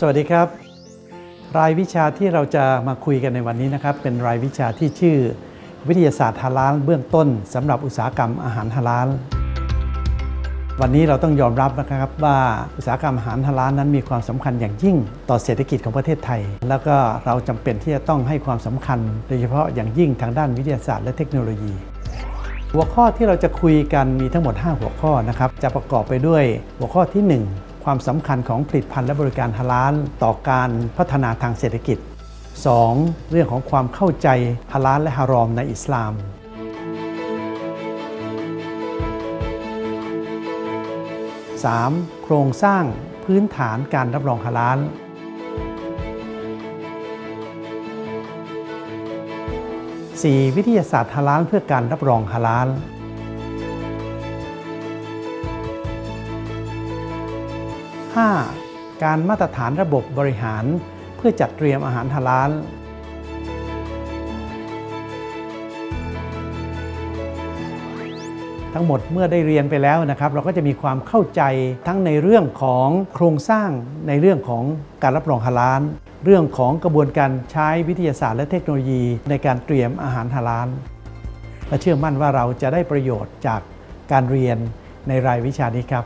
สวัสดีครับ รายวิชาที่เราจะมาคุยกันในวันนี้นะครับ เป็นรายวิชาที่ชื่อ วิทยาศาสตร์ฮาลาลเบื้องต้นสำหรับอุตสาหกรรมอาหารฮาลาลวันนี้เราต้องยอมรับนะครับว่าอุตสาหกรรมอาหารฮาลาลนั้นมีความสำคัญอย่างยิ่งต่อเศรษฐกิจของประเทศไทย แล้วก็เราจำเป็นที่จะต้องให้ความสำคัญ โดยเฉพาะอย่างยิ่งทางด้านวิทยาศาสตร์และเทคโนโลยี หัวข้อที่เราจะคุยกันมีทั้งหมด 5 หัวข้อนะครับจะประกอบไปด้วยหัวข้อที่ 1 ความสำคัญของผลิตภัณฑ์และบริการฮาลาลต่อการพัฒนาทางเศรษฐกิจ 2. เรื่องของความเข้าใจฮาลาลและฮารอมในอิสลาม 3. โครงสร้างพื้นฐานการรับรองฮาลาล 4. วิทยาศาสตร์ฮาลาลเพื่อการรับรองฮาลาล 5. การมาตรฐานระบบบริหาร เพื่อจัดเตรียมอาหารฮาลาลทั้งหมดเมื่อได้เรียนไปแล้วนะครับ เราก็จะมีความเข้าใจทั้งในเรื่องของโครงสร้างในเรื่องของการรับรองฮาลาลเรื่องของกระบวนการใช้วิทยาศาสตร์และเทคโนโลยี ในการเตรียมอาหารฮาลาลและเชื่อมั่นว่าเราจะได้ประโยชน์จากการเรียนในรายวิชานี้ครับ